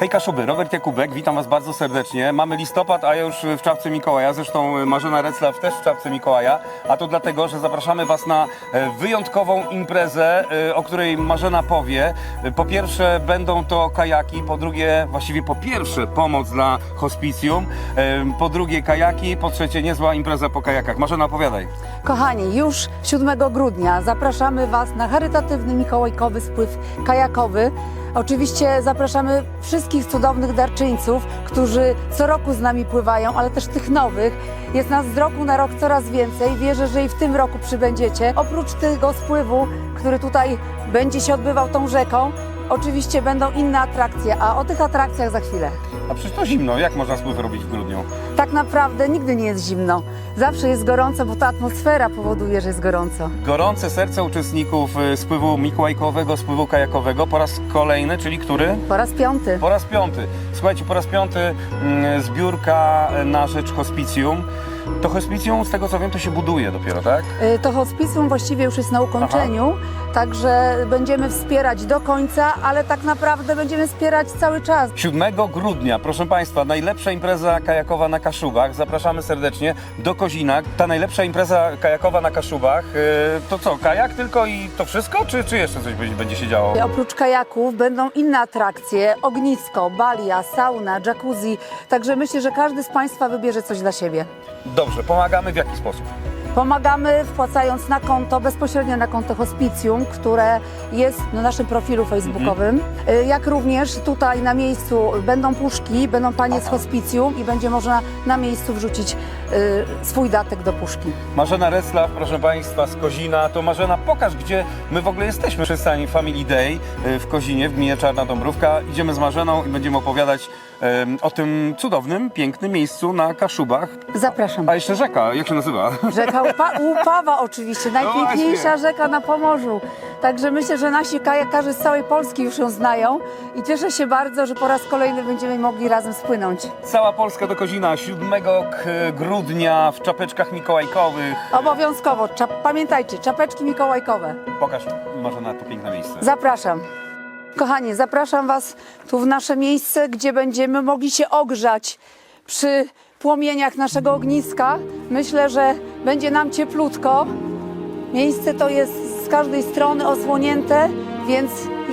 Hej Kaszuby, Robert Jakubek, witam Was bardzo serdecznie. Mamy listopad, a ja już w czapce Mikołaja, zresztą Marzena Reclaw też w czapce Mikołaja, a to dlatego, że zapraszamy Was na e, wyjątkową imprezę, e, o której Marzena powie. Po pierwsze będą to kajaki, po drugie, właściwie po pierwsze pomoc dla hospicjum, e, po drugie kajaki, po trzecie niezła impreza po kajakach. Marzena, opowiadaj. Kochani, już 7 grudnia zapraszamy Was na charytatywny mikołajkowy spływ kajakowy. Oczywiście zapraszamy wszystkich cudownych darczyńców, którzy co roku z nami pływają, ale też tych nowych. Jest nas z roku na rok coraz więcej. Wierzę, że i w tym roku przybędziecie. Oprócz tego spływu, który tutaj będzie się odbywał tą rzeką, oczywiście będą inne atrakcje, a o tych atrakcjach za chwilę. A przecież to zimno, jak można spływ robić w grudniu? Tak naprawdę nigdy nie jest zimno. Zawsze jest gorąco, bo ta atmosfera powoduje, że jest gorąco. Gorące serce uczestników e, spływu mikołajkowego, spływu kajakowego po raz kolejny, czyli który? Po raz piąty. Po raz piąty. Słuchajcie, po raz piąty mm, zbiórka na rzecz hospicjum. To hospicjum, z tego co wiem, to się buduje dopiero, tak? Y, To hospicjum właściwie już jest na ukończeniu, także będziemy wspierać do końca, ale tak naprawdę będziemy wspierać cały czas. 7 grudnia, proszę Państwa, najlepsza impreza kajakowa na Kaszubach. Zapraszamy serdecznie do Kozina. Ta najlepsza impreza kajakowa na Kaszubach, yy, to co, kajak tylko i to wszystko, czy, czy jeszcze coś będzie, będzie się działo? Oprócz kajaków będą inne atrakcje, ognisko, balia, sauna, jacuzzi, także myślę, że każdy z Państwa wybierze coś dla siebie. Dobrze, pomagamy w jaki sposób? Pomagamy wpłacając na konto, bezpośrednio na konto Hospicjum, które jest na naszym profilu facebookowym. Y, Jak również tutaj na miejscu będą puszki, będą panie z Hospicjum i będzie można na miejscu wrzucić y, swój datek do puszki. Marzena Reclaw, proszę Państwa, z Kozina. To Marzena, pokaż, gdzie my w ogóle jesteśmy. Przystani Family Day y, w Kozinie, w gminie Czarna Dąbrówka. Idziemy z Marzeną i będziemy opowiadać em, o tym cudownym, pięknym miejscu na Kaszubach. Zapraszam. A jeszcze rzeka, jak się nazywa? Rzeka Upa Łupawa oczywiście, najpiękniejsza właśnie. rzeka na Pomorzu. Także myślę, że nasi kajakarze z całej Polski już ją znają i cieszę się bardzo, że po raz kolejny będziemy mogli razem spłynąć. Cała Polska do Kozina 7 k- grudnia w czapeczkach mikołajkowych. Obowiązkowo, czap pamiętajcie, czapeczki mikołajkowe. Pokaż Marzena to piękne miejsce. Zapraszam. Kochani, zapraszam Was tu w nasze miejsce, gdzie będziemy mogli się ogrzać przy płomieniach naszego ogniska. Myślę, że będzie nam cieplutko. Miejsce to jest z każdej strony osłonięte, więc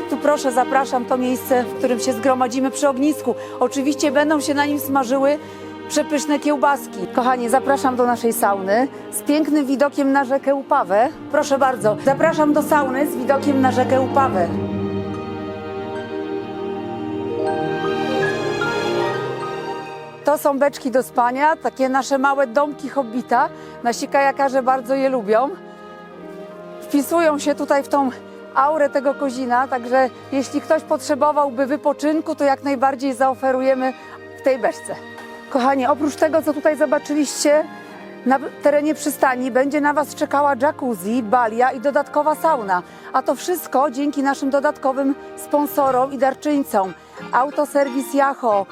tu proszę, zapraszam to miejsce, w którym się zgromadzimy przy ognisku. Oczywiście będą się na nim smażyły przepyszne kiełbaski. Kochani, zapraszam do naszej sauny z pięknym widokiem na rzekę Upawę. Proszę bardzo, zapraszam do sauny z widokiem na rzekę Upawę. To są beczki do spania, takie nasze małe domki hobbita. Nasi kajakarze bardzo je lubią. Wpisują się tutaj w tą aurę tego kozina, także jeśli ktoś potrzebowałby wypoczynku, to jak najbardziej zaoferujemy w tej beczce. Kochani, oprócz tego, co tutaj zobaczyliście, na terenie przystani będzie na Was czekała jacuzzi, balia i dodatkowa sauna. A to wszystko dzięki naszym dodatkowym sponsorom i darczyńcom. Autoserwis Jacho,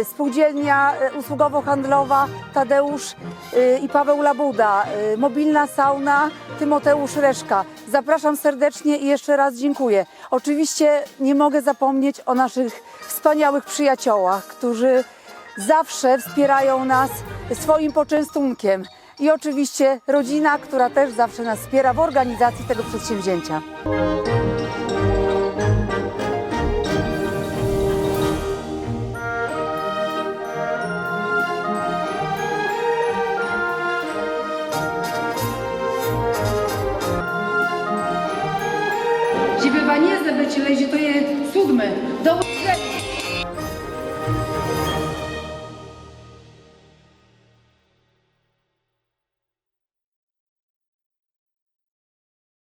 y, spółdzielnia y, usługowo-handlowa Tadeusz y, i Paweł Labuda, mobilna sauna Tymoteusz Reszka. Zapraszam serdecznie i jeszcze raz dziękuję. Oczywiście nie mogę zapomnieć o naszych wspaniałych przyjaciołach, którzy zawsze wspierają nas swoim poczęstunkiem. I oczywiście rodzina, która też zawsze nas wspiera w organizacji tego przedsięwzięcia. Lezie, to je. Do